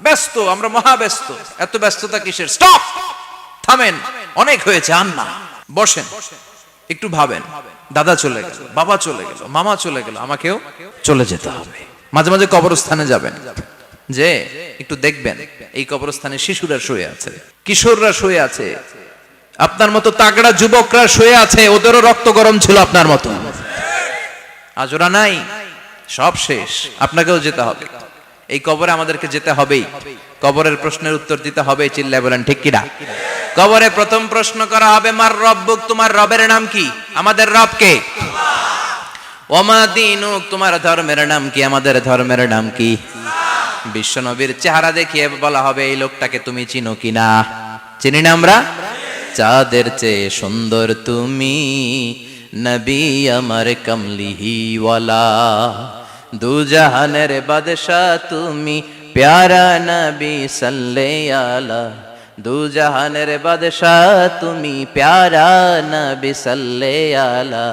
ব্যস্ত, আমরা মহা ব্যস্ত এত ব্যস্ততা কিসের? স্টপ! থামেন। অনেক হয়েছে আর না। বসেন। একটু ভাবেন। দাদা চলে গেল, বাবা চলে গেল, মামা চলে গেল, আমাকেও চলে যেতে হবে। মাঝে মাঝে কবরস্থানে যাবেন। যে, একটু দেখবেন, এই কবরস্থানে শিশুরা শুয়ে আছে, কিশোররা শুয়ে আছে, আপনার মতো তাগড়া যুবকরা শুয়ে আছে, ওদেরও রক্ত গরম ছিল আপনার মতো। আজ ওরা নাই, সব শেষ, আপনাকেও যেতে হবে। এই কবরে আমাদেরকে যেতে হবেই। কবরের প্রশ্নের উত্তর দিতে হবে, চিল্লায় বলেন, ঠিক কিনা? কবরে প্রথম প্রশ্ন করা হবে, মার রব্বুক তোমার রবের নাম কি? আমাদের রব কে? ওমা তোমার ধর্মের নাম কি? আমাদের ধর্মের নাম কি? বিশ্বনবীর চেহারা দেখিয়ে বলা হবে, এই লোকটাকে তুমি চিনো কিনা? চিনি না আমরা? চাঁদের চেয়ে সুন্দর তুমি, নবী আমার কমলিহি দু জাহানের বাদশাহ তুমি প্যারা নবী সাল্লে আলা দু জাহানের বাদশাহ তুমি প্যারা নবী সাল্লে আলা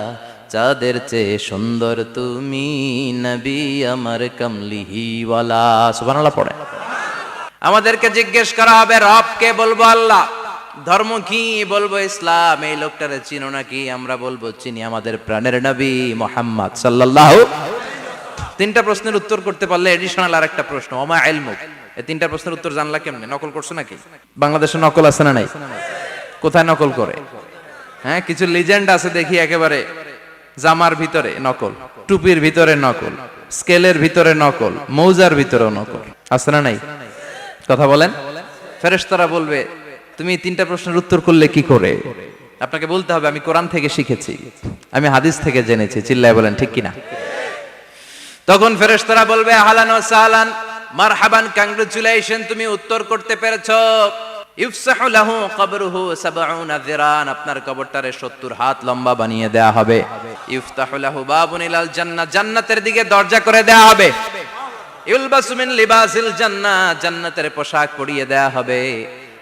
চাঁদের চেয়ে সুন্দর তুমি নবী আমার কমলিহি ওয়ালা সুবহানাল্লাহ পড়ে। আমাদেরকে জিজ্ঞেস করা হবে, রব কে বলব আল্লাহ? ধর্ম কি বলব ইসলাম? এই লোকটারে চিনো নাকি? আমরা বলব, চিনি আমাদের প্রাণের নবী মোহাম্মদ সাল্লাল্লাহু তিনটা প্রশ্নের উত্তর করতে পারলে এডিশনাল আর একটা প্রশ্ন, ওমা এলমুক এই তিনটা প্রশ্নের উত্তর জানলা কেমনে? নকল করছ নাকি? বাংলাদেশে নকল আছে না নাই? কোথায় নকল করে? হ্যাঁ কিছু লিজেন্ড আছে দেখি একেবারে। জামার ভিতরে নকল, টুপির ভিতরে নকল, স্কেলের ভিতরে নকল, মৌজার ভিতরেও নকল। আছে না নাই? কথা বলেন। ফেরেশতারা বলবে, তুমি তিনটা প্রশ্নের উত্তর করলে কি করে? আপনাকে বলতে হবে, আমি কোরআন থেকে শিখেছি, আমি হাদিস থেকে জেনেছি। চিল্লায় বলেন, ঠিক কিনা? তখন ফেরেশতারা বলবে, আহলান ওয়া সাহলান, মারহাবান কংগ্রেচুলেশন তুমি উত্তর করতে পেরেছ। ইফসাহু লাহু কবরুহু 70 যিরান আপনার কবরটারে 70 হাত লম্বা বানিয়ে দেয়া হবে। ইফতাহু লাহু বাবুন ইলাল জান্নাহ, জান্নাতের দিকে দরজা করে দেয়া হবে। ইউলবাসু মিন লিবাসিল জান্নাহ, জান্নাতের পোশাক পরিয়ে দেয়া হবে।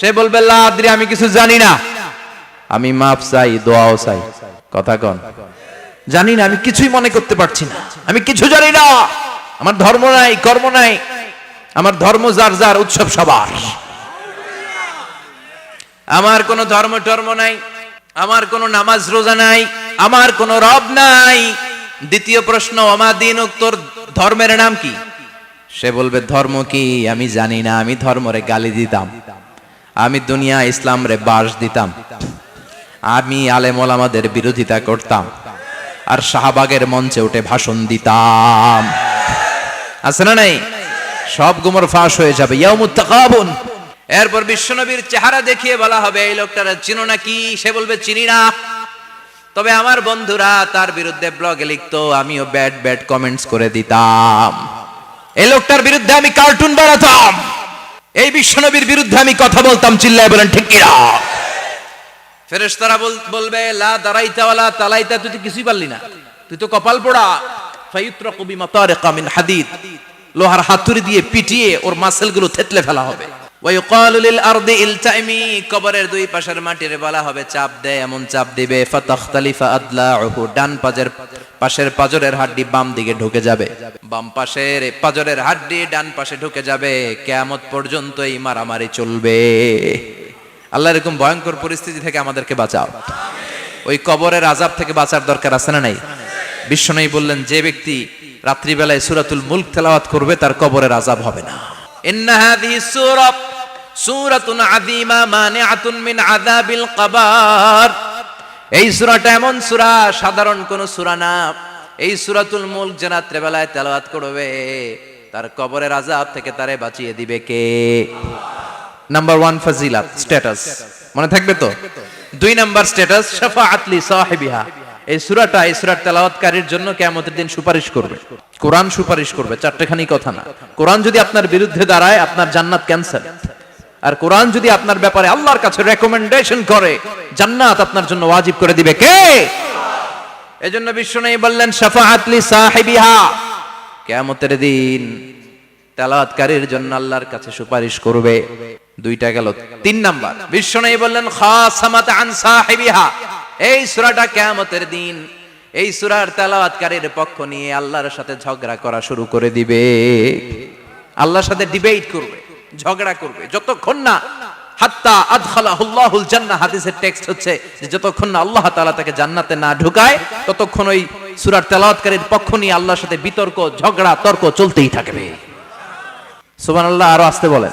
সে বলবে, লা আদ্রি, আমি কিছু জানি না। আমি মাফ চাই, দোয়াও চাই। কথা কন। জানি না, আমি কিছুই মনে করতে পারছি না। আমি কিছু জানি না। আমার ধর্ম নাই, কর্ম নাই। আমার ধর্ম যার যার উৎসব সবার। আমার কোনো ধর্ম টর্ম নাই, আমার কোনো নামাজ রোজা নাই, আমার কোনো রব নাই। দ্বিতীয় প্রশ্ন অমাদিন তোর ধর্মের নাম কি? সে বলবে, ধর্ম কি? আমি জানি না, আমি ধর্মরে গালি দিতাম। আমি দুনিয়া ইসলাম রে বাস দিতাম। আমি আলেমল আমাদের বিরোধিতা করতাম। আর শাহবাগের মঞ্চে উঠে ভাষণ দিতাম। আছে না নাই? সব গুমর ফাঁস হয়ে যাবে। ইয়ামুত তাকাবুন। এরপর বিশ্বনবীর চেহারা দেখিয়ে বলা হবে, এই লোকটারা চিনো নাকি সে বলবে, চিনি না। তবে আমার বন্ধুরা তার বিরুদ্ধে ব্লগে লিখতো, আমিও ব্যাড ব্যাড কমেন্টস করে দিতাম। এই লোকটার বিরুদ্ধে আমি কার্টুন বানাতাম। এই বিশ্বনবীর বিরুদ্ধে আমি কথা বলতাম, চিল্লায় বলেন, ঠিক কিনা? ফেরেশতারা বল- বলবে, লা দাঁড়াইতা ওয়ালা তালাইতা, তুই তো কিছুই পারলি না। তুই তো কপাল পোড়া। ফায়ুত্রাকু বিমাতারিকা মিন হাদিদ। লোহার হাতুড়ি দিয়ে পিটিয়ে ওর মাসেলগুলো থেতলে ফেলা হবে। ওয়ায়ুকালু লিল আরদি ইলতাইমি কবরের দুই পাশের বলা হবে চাপ দে এমন চাপ দিবে ডান পাজের পাশের পাজরের হাড্ডি বাম দিকে ঢুকে যাবে। বাম পাশের পাজরের হাড্ডি ডান পাশে ঢুকে যাবে, কিয়ামত পর্যন্ত এই মারামারি চলবে। আল্লাহ এরকম ভয়ঙ্কর পরিস্থিতি থেকে আমাদেরকে বাঁচাও। ওই কবরের আজাব থেকে বাঁচার দরকার আছে না নাই? বিশ্বনবী বললেন, যে ব্যক্তি রাত্রিবেলায় সুরাতুল মুলক তেলাওয়াত করবে, তার কবরের আজাব হবে না। ইন্না সূরা সূরাতুন আযীমা মানিআতুন মিন আযাবিল কবর। এই সূরাটা এমন সূরা, সাধারণ কোন সূরা না। এই সূরাতুল মুলক যে রাত্রিবেলায় তেলাওয়াত করবে, তার কবরের আজাব থেকে তারে বাঁচিয়ে দিবে কে? নাম্বার ওয়ান ফাজিলাত স্ট্যাটাস মনে থাকবে তো? দুই নাম্বার স্ট্যাটাস শাফাআতলি সাহিবিহা। এই সুরাটা, এই সুরার তেলাওয়াতকারীর জন্য কেয়ামতের দিন সুপারিশ করবে। কোরআন সুপারিশ করবে, চারটেখানি কথা না। কোরআন যদি আপনার বিরুদ্ধে দাঁড়ায়, আপনার জান্নাত ক্যান্সেল আর কোরআন যদি আপনার ব্যাপারে আল্লাহর কাছে রেকমেন্ডেশন করে, জান্নাত আপনার জন্য ওয়াজিব করে দিবে কে? এজন্য বিশ্ব নেই বললেন শাফাআতলি সাহিবিহা। কিয়ামতের দিন তেলাওয়াতকারীর জন্য আল্লাহর কাছে সুপারিশ করবে। দুইটা গেল। তিন নাম্বার, বিশ্ব নেই বললেন, খাসামাত আন সাহিবিহা। এই সূরাটা কিয়ামতের দিন, এই সূরার তেলাওয়াতকারীর পক্ষ নিয়ে আল্লাহর সাথে ঝগড়া করা শুরু করে দিবে। আল্লাহর সাথে ডিবেট করবে। ঝগড়া করবে। যতক্ষণ না হাত্তা আদখালাহুল্লাহুল জান্নাহ, হাদিসের টেক্সট হচ্ছে যে যতক্ষণ না আল্লাহ তাআলা তাকে জান্নাতে না ঢুকায়, ততক্ষণ ওই সূরার তেলাওয়াতকারীর পক্ষ নিয়ে আল্লাহর সাথে বিতর্ক, ঝগড়া, তর্ক চলতেই থাকবে। সুবহানাল্লাহ, আরও আসতে বলেন।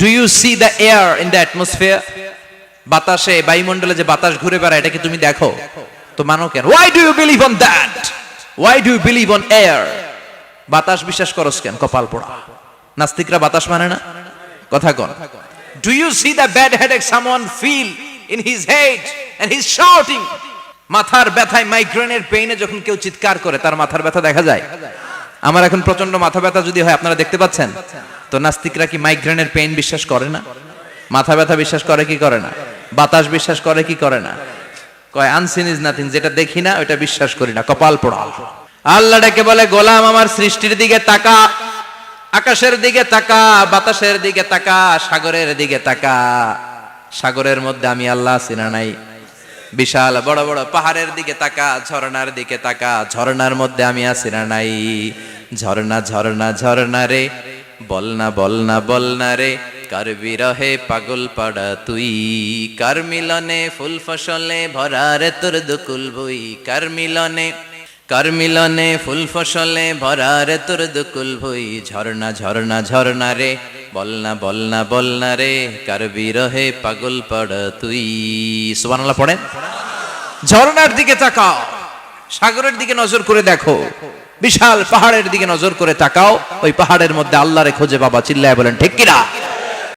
Do you see the air in the atmosphere বাতাসে বায়ুমণ্ডলে যে বাতাস ঘুরে বেড়ায়, এটা কি তুমি দেখো? তো মানো কেন? Why do you believe on that why do you believe on air বাতাস বিশ্বাস করস কেন? কপাল পোড়া। নাস্তিকরা বাতাস মানে না? কথা কন। Do you see the bad headache someone feel in his head and his shouting মাথার ব্যথায় মাইগ্রেনের পেইনে যখন কেউ চিৎকার করে, তার মাথার ব্যথা দেখা যায়? আমার এখন প্রচণ্ড মাথা ব্যথা যদি হয়, আপনারা দেখতে পাচ্ছেন? তো নাস্তিকরা কি মাইগ্রেনের পেইন বিশ্বাস করে না? মাথা ব্যথা বিশ্বাস করে কি করে না? বাতাস বিশ্বাস করে কি করে না? কয় আনসিন ইজ নাথিং যেটা দেখি না ওটা বিশ্বাস করি না, কপাল পোড়া। আল্লাহ ডেকে বলে, গোলাম আমার সৃষ্টির দিকে তাকা, আকাশের দিকে তাকা, বাতাসের দিকে তাকা, সাগরের দিকে তাকা। সাগরের মধ্যে আমি আল্লাহ সিনা নাই? বিশাল বড় বড় পাহাড়ের দিকে তাকা, ঝর্ণার দিকে তাকা, ঝর্ণার মধ্যে আমি আছি না নাই। ঝর্ণা ঝর্ণা ঝর্ণা রে বলনা বলনা বল না বল না রে, কার বিরহে পাগল পাড়া তুই? কার মিলনে ফুল ফসলে ভরা রে তোর দুকুল বই কার মিলনে কার মিলনে ফুল ফসলে ভরা রে তোর দুকুল ভুই? ঝর্ণা ঝর্ণা ঝর্ণা রে বলনা বল না রে, কার বিরহে পাগল পড় তুই? সুবহানাল্লাহ পড়েন। ঝর্ণার দিকে তাকাও, সাগরের দিকে নজর করে দেখো। বিশাল পাহাড়ের দিকে নজর করে তাকাও, ওই পাহাড়ের মধ্যে আল্লাহরে খোঁজে বাবা, চিল্লায় বলেন, ঠিক কিনা?